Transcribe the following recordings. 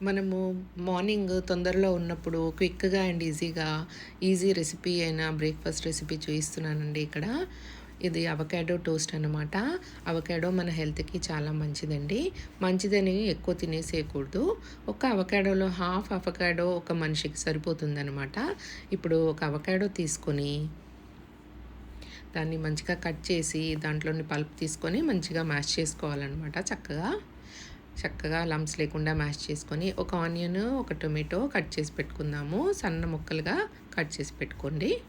మనము మార్నింగ్ తొందరలో ఉన్నప్పుడు క్విక్‌గా అండ్ ఈజీగా ఈజీ రెసిపీ అయిన బ్రేక్‌ఫాస్ట్ రెసిపీ చూపిస్తున్నానండి ఇక్కడ. ఇది అవకాడో టోస్ట్ అనమాట. అవకాడో మన హెల్త్‌కి చాలా మంచిదండి. మంచిదని ఎక్కువ తినేసేయకూడదు. ఒక అవకాడోలో హాఫ్ అవకాడో ఒక మనిషికి సరిపోతుందనమాట. ఇప్పుడు ఒక అవకాడో తీసుకొని దాన్ని మంచిగా కట్ చేసి దాంట్లోని పల్ప్ తీసుకొని మంచిగా మ్యాష్ చేసుకోవాలనమాట చక్కగా. చక్కగా లంప్స్ లేకుండా మ్యాష్ చేసుకొని ఒక ఆనియన్, ఒక టొమాటో కట్ చేసి పెట్టుకుందాము. సన్న ముక్కలుగా కట్ చేసి పెట్టుకోండి.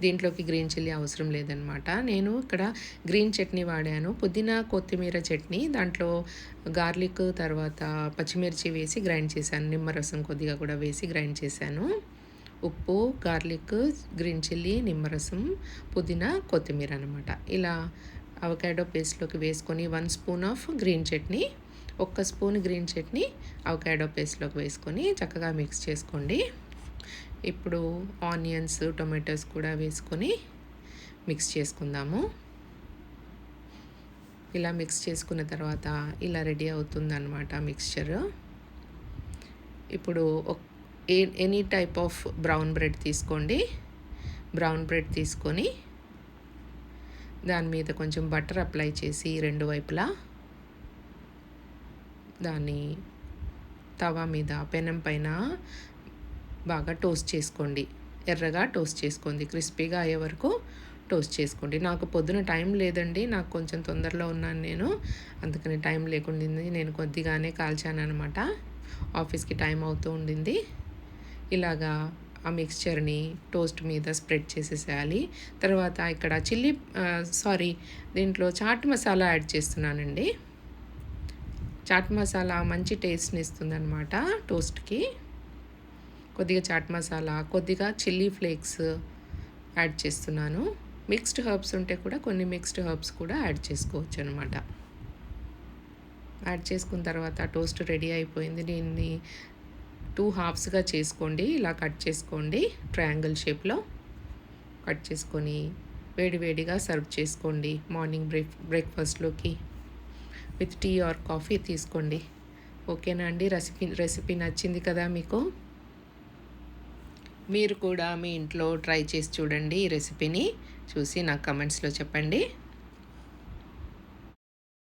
దీంట్లోకి గ్రీన్ చిల్లీ అవసరం లేదనమాట. నేను ఇక్కడ గ్రీన్ చట్నీ వాడాను. పుదీనా, కొత్తిమీర చట్నీ. దాంట్లో గార్లిక్ తర్వాత పచ్చిమిర్చి వేసి గ్రైండ్ చేశాను. నిమ్మరసం కొద్దిగా కూడా వేసి గ్రైండ్ చేశాను. ఉప్పు, గార్లిక్, గ్రీన్ చిల్లీ, నిమ్మరసం, పుదీనా, కొత్తిమీర అనమాట. ఇలా అవకాడో పేస్ట్‌లోకి వేసుకొని one spoon of green chutney, ఒక్క స్పూన్ గ్రీన్ చట్నీ అవకాడో పేస్ట్‌లోకి వేసుకొని చక్కగా మిక్స్ చేసుకోండి. ఇప్పుడు ఆనియన్స్, టొమాటోస్ కూడా వేసుకొని మిక్స్ చేసుకుందాము. ఇలా మిక్స్ చేసుకున్న తర్వాత ఇలా రెడీ అవుతుందన్నమాట మిక్స్చర్. ఇప్పుడు ఒక్ a any type of brown bread తీసుకోండి. బ్రౌన్ బ్రెడ్ తీసుకొని దాని మీద కొంచెం బటర్ అప్లై చేసి రెండు వైపులా దాన్ని తవా మీద పెనం పైన బాగా టోస్ట్ చేసుకోండి. ఎర్రగా టోస్ట్ చేసుకోండి. క్రిస్పీగా అయ్యే వరకు టోస్ట్ చేసుకోండి. నాకు పొద్దున టైం లేదండి. నాకు కొంచెం తొందరలో ఉన్నాను నేను. అందుకని టైం లేకుండింది. నేను కొద్దిగానే కాల్చాననమాట. ఆఫీస్‌కి టైం అవుతూ ఉండింది. ఇలాగా ఆ మిక్స్చర్‌ని టోస్ట్ మీద స్ప్రెడ్ చేసేసేయాలి. తర్వాత ఇక్కడ చిల్లీ సారీ దీంట్లో చాట్ మసాలా యాడ్ చేస్తున్నానండి. చాట్ మసాలా మంచి టేస్ట్‌ని ఇస్తుందనమాట టోస్ట్‌కి. కొద్దిగా చాట్ మసాలా, కొద్దిగా చిల్లీ ఫ్లేక్స్ యాడ్ చేస్తున్నాను. మిక్స్డ్ హర్బ్స్ ఉంటే కూడా కొన్ని మిక్స్డ్ హర్బ్స్ కూడా యాడ్ చేసుకోవచ్చు అనమాట యాడ్ చేసుకున్న తర్వాత టోస్ట్ రెడీ అయిపోయింది. దీన్ని టూ హాఫ్స్‌గా చేసుకోండి. ఇలా కట్ చేసుకోండి. ట్రయాంగిల్ షేప్‌లో కట్ చేసుకొని వేడి వేడిగా సర్వ్ చేసుకోండి. మార్నింగ్ బ్రేక్ బ్రేక్‌ఫాస్ట్‌లోకి విత్ టీ ఆర్ కాఫీ తీసుకోండి. ఓకేనా అండి? రెసిపీ రెసిపీ నచ్చింది కదా మీకు? మీరు కూడా మీ ఇంట్లో ట్రై చేసి చూడండి ఈ రెసిపీని. చూసి నాకు కమెంట్స్లో చెప్పండి.